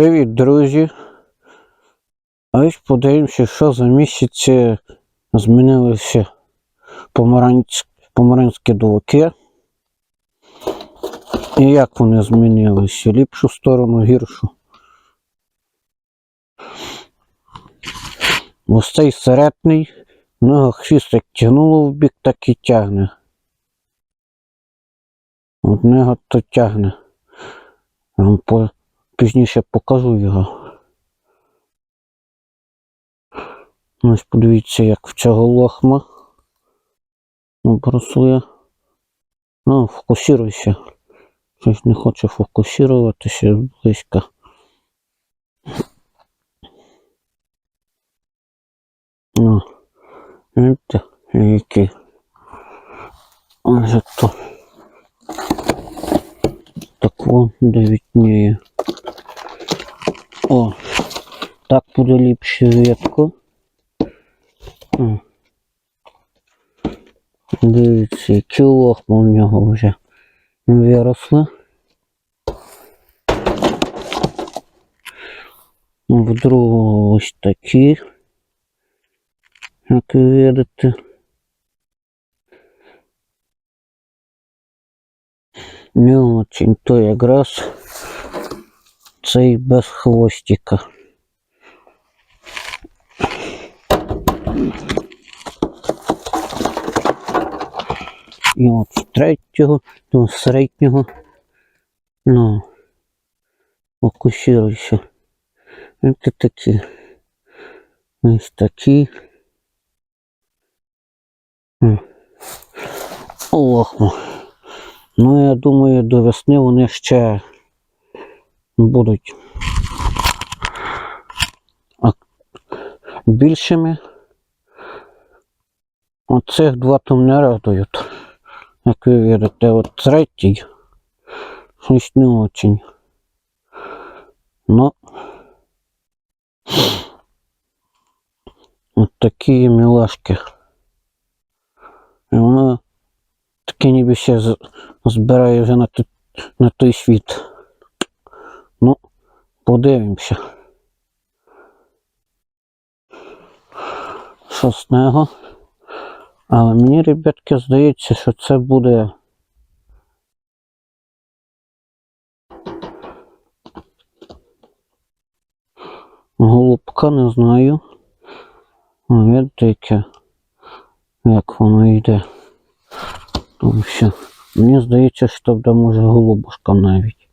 Привіт, друзі! Ось подивимося, що за місяці змінилися помаранць... помаранські долоки. І як вони змінилися? Ліпшу сторону, гіршу. Ось цей середній, нього хвіст як тягнуло в бік, так і тягне. От нього то тягне. Пізніше покажу його. Ось подивіться, як в цього лохма обросли. Ну, фокусируйся. Щось не хоче фокусуватися близько. О, видите, які. Ось то. Так вон, відніє. О, так буде ліпше видко. О. Дивіться, які лохма у нього вже виросли. В другого ось такі, як ви видите. Не очень, то якраз цей без хвостика. І от з третього до середнього. Ну, фокусируйся. Це такі. Ось такі. М. Ну, я думаю, до весни вони ще будуть більшими. Оцих два там не радують. Як ви видите, от третій. Щось не очень. Ну. От такі мілашки. І вона таке ніби ще збирає вже на, той- на той світ. Подивимося. Що з нього? Але мені, ребятки, здається, що це буде. Голубка не знаю. Видите, як воно йде. Тому що мені здається, що буде може голубушка навіть.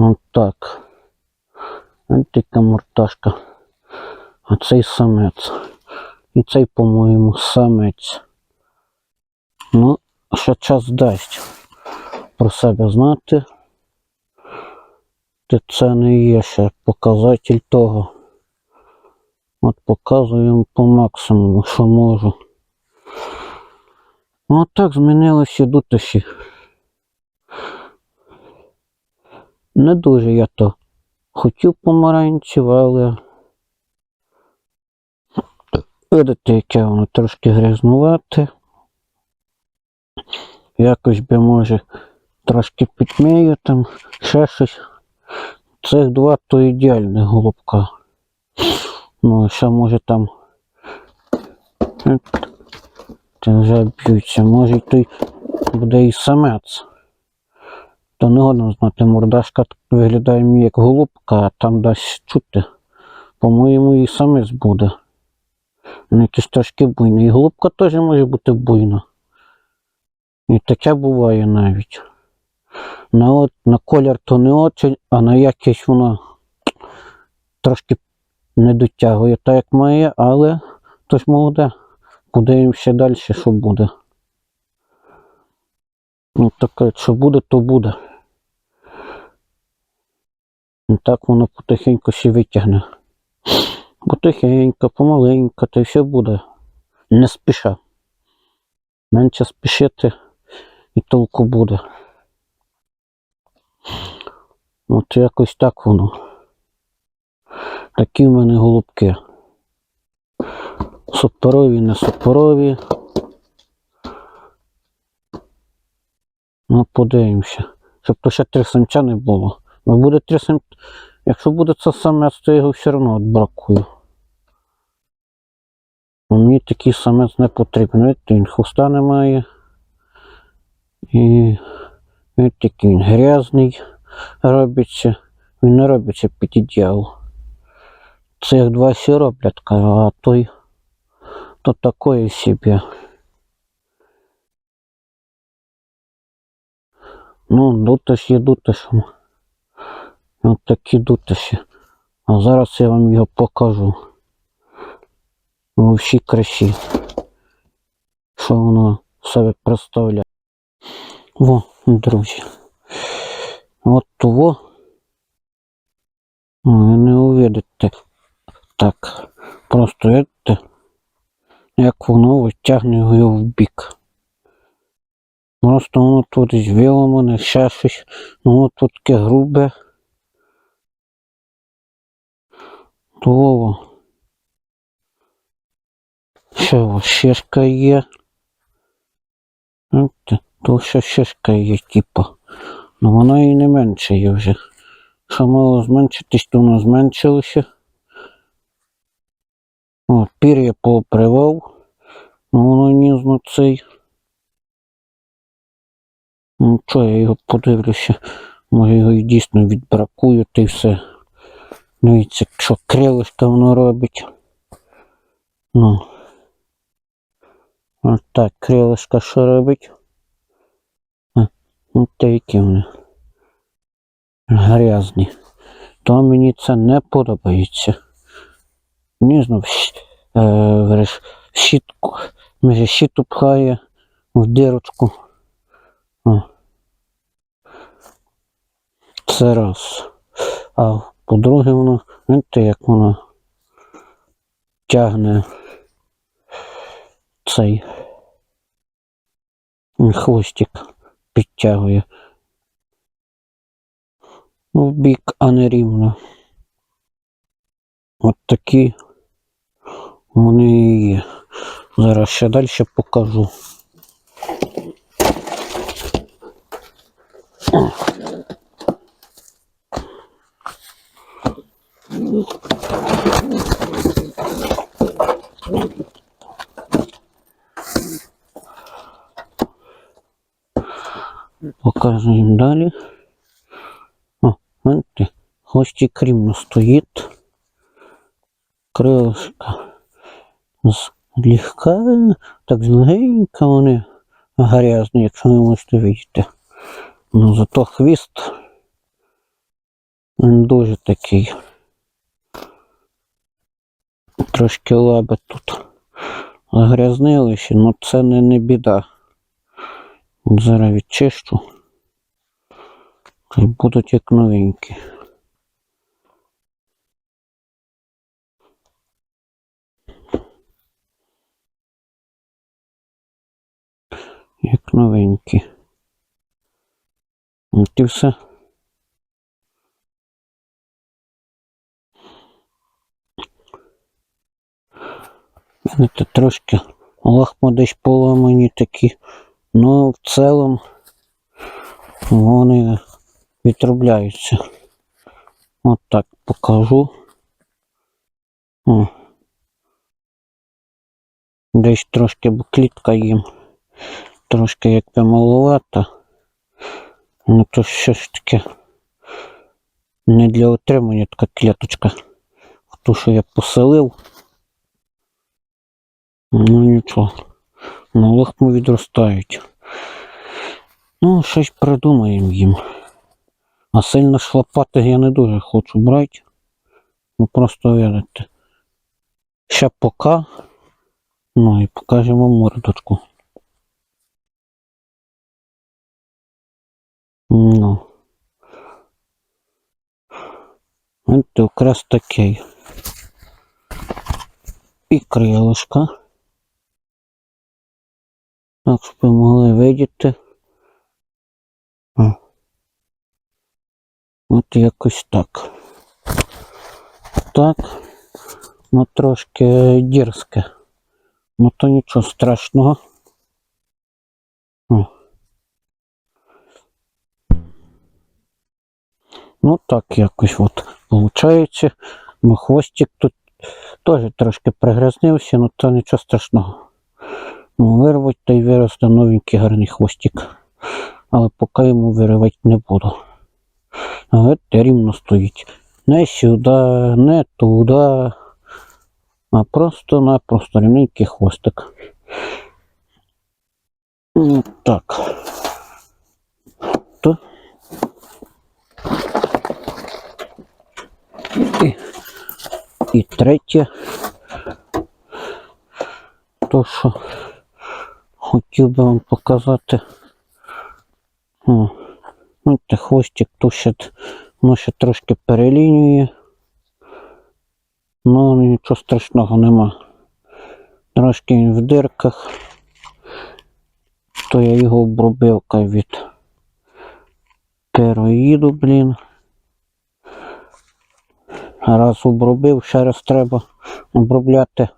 От так. Ось така мордашка. А цей самець. І цей, по-моєму, самець. Ну, ще час дасть про себе знати. Це не є ще показатель того. От показуємо по максимуму, що можу. От так змінилися дутиші. Не дуже я то хотів помаранчів, але видите, яке воно трошки грязнувате. Якось би може трошки підмію там, ще щось. Цих два то ідеальних голубка. Ну, ще може там. Ти вже б'ються, може той буде і самець. Та не годно знати, мордашка виглядає мені як голубка, а там дасть чути. По-моєму, і самець буде. Він якийсь трошки буйний. І голубка теж може бути буйна. І таке буває навіть. На, от, на колір то не очень, а на якість вона трошки не дотягує так, як має, але то ж молоде. Подивимося далі, що буде. Ну таке, що буде, то буде. І так воно потихеньку ще витягне. Потихеньку, помаленьку, та й все буде. Не спіша. Менше спішити і толку буде. От якось так воно. Такі в мене голубки. Супорові, не супорові. Ну, подивимося. щоб то ще три самця не було. Бо буде три. Якщо буде це самець, то його все одно відбракую. А Мені такий самець не потрібен. Видите, він хвоста не має. І він такий він грязний робиться. Він не робиться під ідеал. Цих два всі роблять, а той то такое себе. Ну, дутиш є дутишем. От такі дутиші. А зараз я вам його покажу. У всій красі. Що воно себе представляє. Во, друзі. От того. Ви не увидите. Так. Просто видите, як воно витягне його в бік. Просто воно тут звіло мене, ще щось. Ну воно тут таке грубе. То ще ось шишка є. Бачите, То ще шишка є, типа. Ну вона і не менше є вже. Що мало зменшитись, то воно зменшилося. О, пір'я поопривав. Ну воно нізно цей. Ну що, я його подивлюся. Може його і дійсно відбракую, та й все. Дивіться, що крилишка воно робить. Ну. Ось так, крилишка що робить. А, ну та які вони. Грязні. То мені це не подобається. Мені знов е, щітку. Може щиту пхає в дирочку. О. Це раз. А по-друге, воно, знаєте, як воно тягне цей хвостик підтягує. В бік, а не рівно. От такі вони і є. Зараз ще далі покажу. Показуємо далі. О, бачите, хвостик рівно стоїть. Крилишка злегка, так злегенька вони грязні, якщо не можете бачити. Ну зато хвіст він дуже такий. Трошки лаби тут загрязнилися, але це не, не біда. Зараз відчищу. Будуть як новенькі. Як новенькі. От і все. Знаєте, трошки лахма десь поламані такі. Ну, в цілому вони відробляються. От так покажу. О. Десь трошки клітка їм. Трошки якби маловато. Ну то що ж таке. Не для отримання така клеточка. В ту, що я поселив. Ну нічого. На лохму відростають. Ну, щось придумаємо їм. А сильно шлапати я не дуже хочу брати. Ну просто видите. Ще пока. Ну і покажемо мордочку. Ну. Ось якраз такий. І крилишка. Так, щоб ви могли видіти. От якось так. Так. Ну трошки дірське. Ну то нічого страшного. О. Ну так якось от виходить. Ну, хвостик тут теж трошки пригрязнився, але це нічого страшного. Ну, вирвать та й виросте новенький гарний хвостик. Але поки йому виривати не буду. Але те рівно стоїть. Не сюди, не туди, а просто-напросто рівненький хвостик. Ну, так. То. І, і третє. То, що хотів би вам показати. О, ну, хвостик тут ще, ну, ще трошки перелінює. Ну, нічого страшного нема. Трошки він в дирках. То я його обробив кай від пероїду, блін. Раз обробив, ще раз треба обробляти.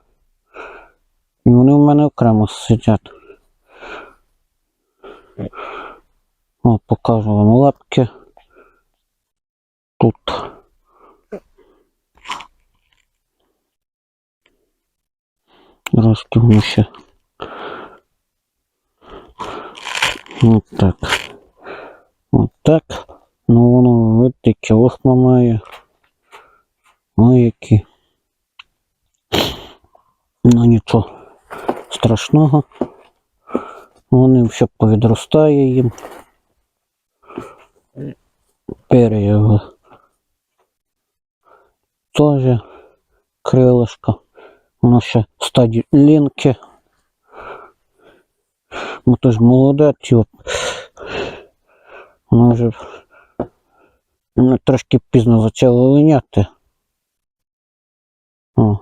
І вони в мене окремо сидять. О, покажу вам лапки. Тут. Трошки воно ще. От так. От так. Ну воно видите, яке лохма має. Ой, які. Ну нічого страшного. Вони все повідростає їм. Пере його теж крилишко. Воно в стадії лінки. Ну то ж молоде, тьоп. Воно вже ну, трошки пізно почало линяти. О.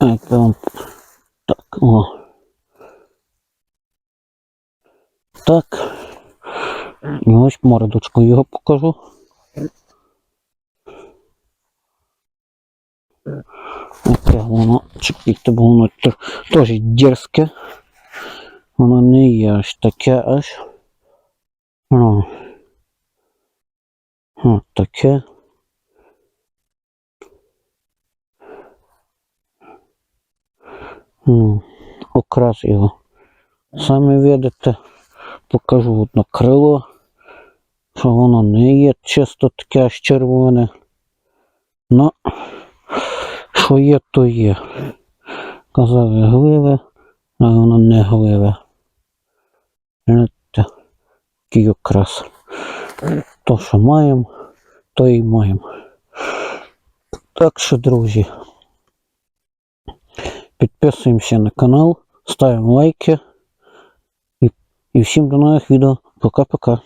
Як вам так, о. Так. І ось мордочку його покажу. Яке воно, чекайте, бо воно теж дерзке. Воно не є аж таке аж. Ну. От таке. Ну, окрас його. Самі видите, покажу одно крило, що воно не є чисто таке аж червоне. Ну, що є, то є. Казали гливе, але воно не гливе. Гляньте, який окрас. То, що маємо, то і маємо. Так що, друзі, підписуємося на канал, ставимо лайки і, і всім до нових відео. Пока-пока.